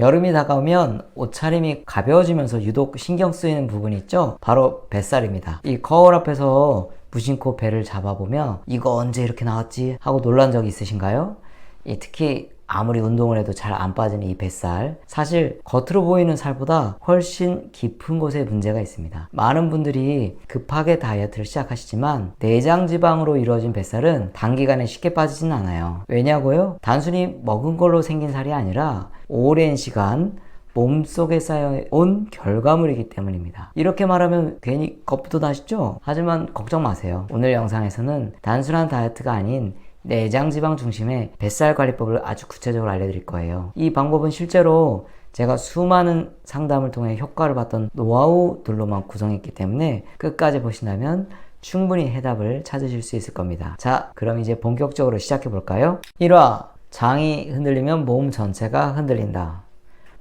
여름이 다가오면 옷차림이 가벼워지면서 유독 신경 쓰이는 부분이 있죠? 바로 뱃살입니다. 이 거울 앞에서 무심코 배를 잡아보며 이거 언제 이렇게 나왔지? 하고 놀란 적이 있으신가요? 이 특히 아무리 운동을 해도 잘 안 빠지는 이 뱃살. 사실 겉으로 보이는 살보다 훨씬 깊은 곳에 문제가 있습니다. 많은 분들이 급하게 다이어트를 시작하시지만 내장 지방으로 이루어진 뱃살은 단기간에 쉽게 빠지진 않아요. 왜냐고요? 단순히 먹은 걸로 생긴 살이 아니라 오랜 시간 몸속에 쌓여온 결과물이기 때문입니다. 이렇게 말하면 괜히 겁부터 나시죠? 하지만 걱정 마세요. 오늘 영상에서는 단순한 다이어트가 아닌 내장 지방 중심의 뱃살 관리법을 아주 구체적으로 알려드릴 거예요. 이 방법은 실제로 제가 수많은 상담을 통해 효과를 봤던 노하우들로만 구성했기 때문에 끝까지 보신다면 충분히 해답을 찾으실 수 있을 겁니다. 자, 그럼 이제 본격적으로 시작해 볼까요? 1화 장이 흔들리면 몸 전체가 흔들린다.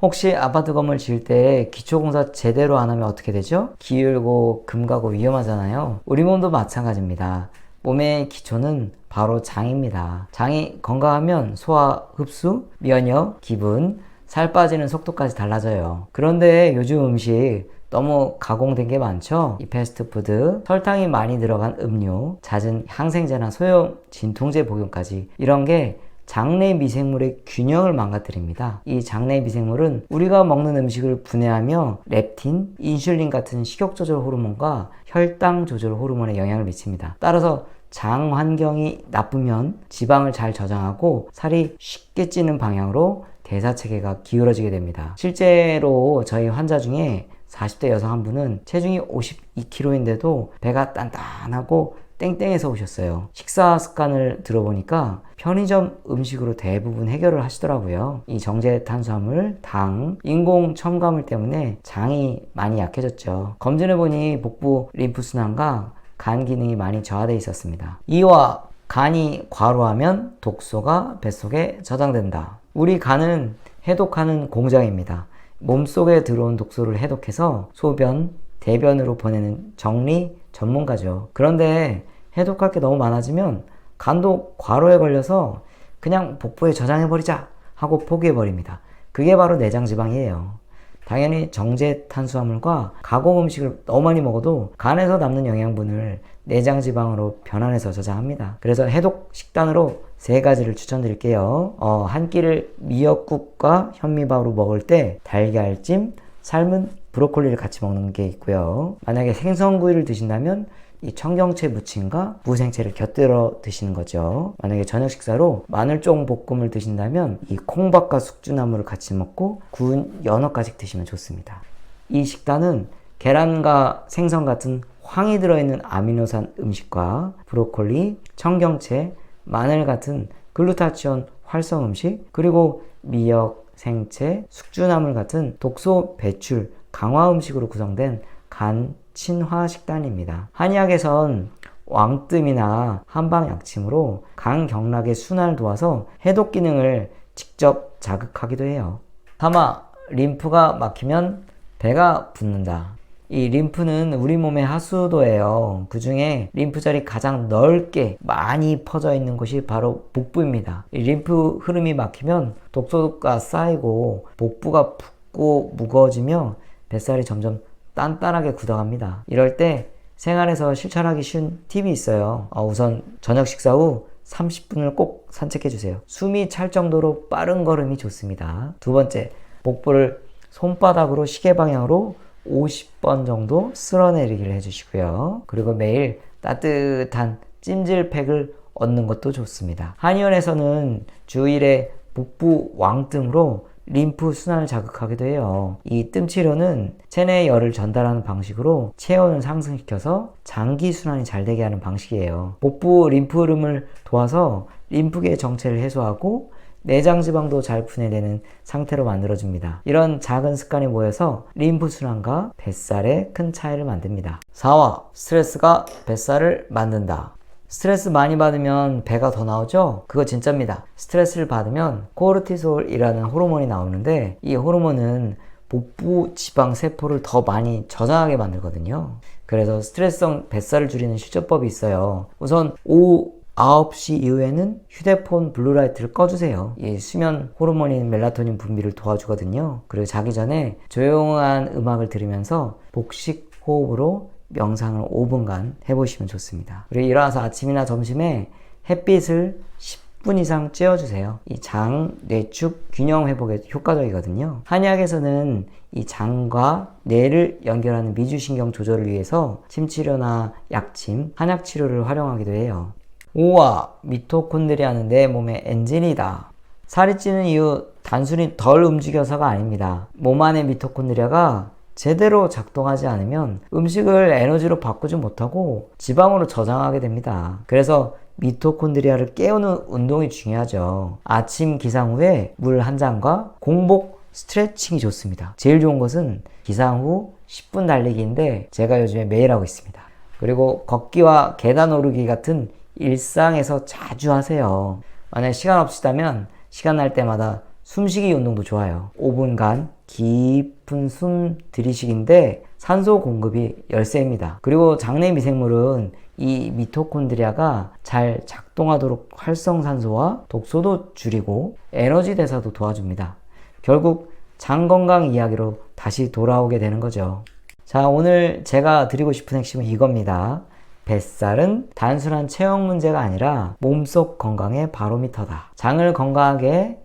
혹시 아파트 건물 지을 때 기초공사 제대로 안 하면 어떻게 되죠? 기울고 금가고 위험하잖아요. 우리 몸도 마찬가지입니다. 몸의 기초는 바로 장입니다. 장이 건강하면 소화, 흡수, 면역, 기분, 살 빠지는 속도까지 달라져요. 그런데 요즘 음식 너무 가공된 게 많죠? 이 패스트푸드, 설탕이 많이 들어간 음료, 잦은 항생제나 소형 진통제 복용까지 이런 게 장내 미생물의 균형을 망가뜨립니다. 이 장내 미생물은 우리가 먹는 음식을 분해하며 렙틴, 인슐린 같은 식욕 조절 호르몬과 혈당 조절 호르몬에 영향을 미칩니다. 따라서 장 환경이 나쁘면 지방을 잘 저장하고 살이 쉽게 찌는 방향으로 대사 체계가 기울어지게 됩니다. 실제로 저희 환자 중에 40대 여성 한 분은 체중이 52kg인데도 배가 단단하고 땡땡해서 오셨어요. 식사 습관을 들어보니까 편의점 음식으로 대부분 해결을 하시더라고요. 이 정제 탄수화물, 당, 인공 첨가물 때문에 장이 많이 약해졌죠. 검진해보니 복부 림프순환과 간 기능이 많이 저하되어 있었습니다. 이와 간이 과로하면 독소가 뱃속에 저장된다. 우리 간은 해독하는 공장입니다. 몸속에 들어온 독소를 해독해서 소변, 대변으로 보내는 정리 전문가죠. 그런데 해독할 게 너무 많아지면 간도 과로에 걸려서 그냥 복부에 저장해버리자 하고 포기해버립니다. 그게 바로 내장 지방이에요. 당연히 정제 탄수화물과 가공 음식을 너무 많이 먹어도 간에서 남는 영양분을 내장 지방으로 변환해서 저장합니다. 그래서 해독 식단으로 세 가지를 추천드릴게요. 어, 한 끼를 미역국과 현미밥으로 먹을 때 달걀찜, 삶은 브로콜리를 같이 먹는 게 있고요. 만약에 생선구이를 드신다면 이 청경채 무침과 무생채를 곁들여 드시는 거죠. 만약에 저녁 식사로 마늘종 볶음을 드신다면 이 콩밥과 숙주나물을 같이 먹고 구운 연어까지 드시면 좋습니다. 이 식단은 계란과 생선 같은 황이 들어있는 아미노산 음식과 브로콜리, 청경채, 마늘 같은 글루타치온 활성 음식, 그리고 미역, 생채, 숙주나물 같은 독소 배출, 강화 음식으로 구성된 간 친화 식단입니다. 한의학에선 왕뜸이나 한방약침으로 간 경락의 순환을 도와서 해독 기능을 직접 자극하기도 해요. 3화 림프가 막히면 배가 붓는다. 이 림프는 우리 몸의 하수도예요. 그 중에 림프절이 가장 넓게 많이 퍼져 있는 곳이 바로 복부입니다. 이 림프 흐름이 막히면 독소가 쌓이고 복부가 붓고 무거워지며 뱃살이 점점 단단하게 굳어갑니다. 이럴 때 생활에서 실천하기 쉬운 팁이 있어요. 어, 우선 저녁 식사 후 30분을 꼭 산책해 주세요. 숨이 찰 정도로 빠른 걸음이 좋습니다. 두 번째, 복부를 손바닥으로 시계 방향으로 50번 정도 쓸어내리기를 해주시고요. 그리고 매일 따뜻한 찜질팩을 얻는 것도 좋습니다. 한의원에서는 주일에 복부 왕뜸으로 림프 순환을 자극하기도 해요. 이 뜸 치료는 체내에 열을 전달하는 방식으로 체온을 상승시켜서 장기 순환이 잘 되게 하는 방식이에요. 복부 림프 흐름을 도와서 림프계 정체를 해소하고 내장 지방도 잘 분해되는 상태로 만들어줍니다. 이런 작은 습관이 모여서 림프 순환과 뱃살에 큰 차이를 만듭니다. 4화 스트레스가 뱃살을 만든다. 스트레스 많이 받으면 배가 더 나오죠? 그거 진짜입니다. 스트레스를 받으면 코르티솔이라는 호르몬이 나오는데 이 호르몬은 복부 지방 세포를 더 많이 저장하게 만들거든요. 그래서 스트레스성 뱃살을 줄이는 실조법이 있어요. 우선 오후 9시 이후에는 휴대폰 블루라이트를 꺼주세요. 이 수면 호르몬인 멜라토닌 분비를 도와주거든요. 그리고 자기 전에 조용한 음악을 들으면서 복식 호흡으로 명상을 5분간 해보시면 좋습니다. 그리고 일어나서 아침이나 점심에 햇빛을 10분 이상 쬐어주세요. 이 장, 뇌축 균형 회복에 효과적이거든요. 한의학에서는 이 장과 뇌를 연결하는 미주신경 조절을 위해서 침치료나 약침, 한약 치료를 활용하기도 해요. 우와, 미토콘드리아는 내 몸의 엔진이다. 살이 찌는 이유 단순히 덜 움직여서가 아닙니다. 몸 안의 미토콘드리아가 제대로 작동하지 않으면 음식을 에너지로 바꾸지 못하고 지방으로 저장하게 됩니다. 그래서 미토콘드리아를 깨우는 운동이 중요하죠. 아침 기상 후에 물 한 잔과 공복 스트레칭이 좋습니다. 제일 좋은 것은 기상 후 10분 달리기인데 제가 요즘에 매일 하고 있습니다. 그리고 걷기와 계단 오르기 같은 일상에서 자주 하세요. 만약 시간 없으시다면 시간 날 때마다 숨쉬기 운동도 좋아요. 5분간 깊은 숨 들이쉬기인데 산소 공급이 열쇠입니다. 그리고 장내 미생물은 이 미토콘드리아가 잘 작동하도록 활성산소와 독소도 줄이고 에너지 대사도 도와줍니다. 결국 장 건강 이야기로 다시 돌아오게 되는 거죠. 자, 오늘 제가 드리고 싶은 핵심은 이겁니다. 뱃살은 단순한 체형 문제가 아니라 몸속 건강의 바로미터다. 장을 건강하게,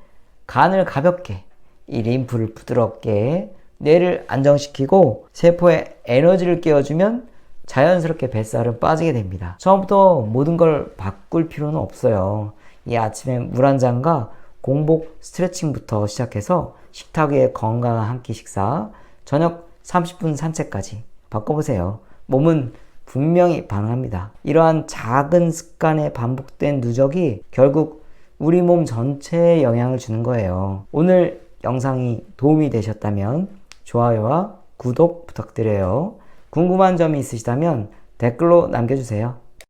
간을 가볍게, 이 림프를 부드럽게, 뇌를 안정시키고 세포에 에너지를 깨워주면 자연스럽게 뱃살은 빠지게 됩니다. 처음부터 모든 걸 바꿀 필요는 없어요. 이 아침에 물 한 잔과 공복 스트레칭부터 시작해서 식탁 위에 건강한 한 끼 식사, 저녁 30분 산책까지 바꿔보세요. 몸은 분명히 반응합니다. 이러한 작은 습관의 반복된 누적이 결국 우리 몸 전체에 영향을 주는 거예요. 오늘 영상이 도움이 되셨다면 좋아요와 구독 부탁드려요. 궁금한 점이 있으시다면 댓글로 남겨주세요.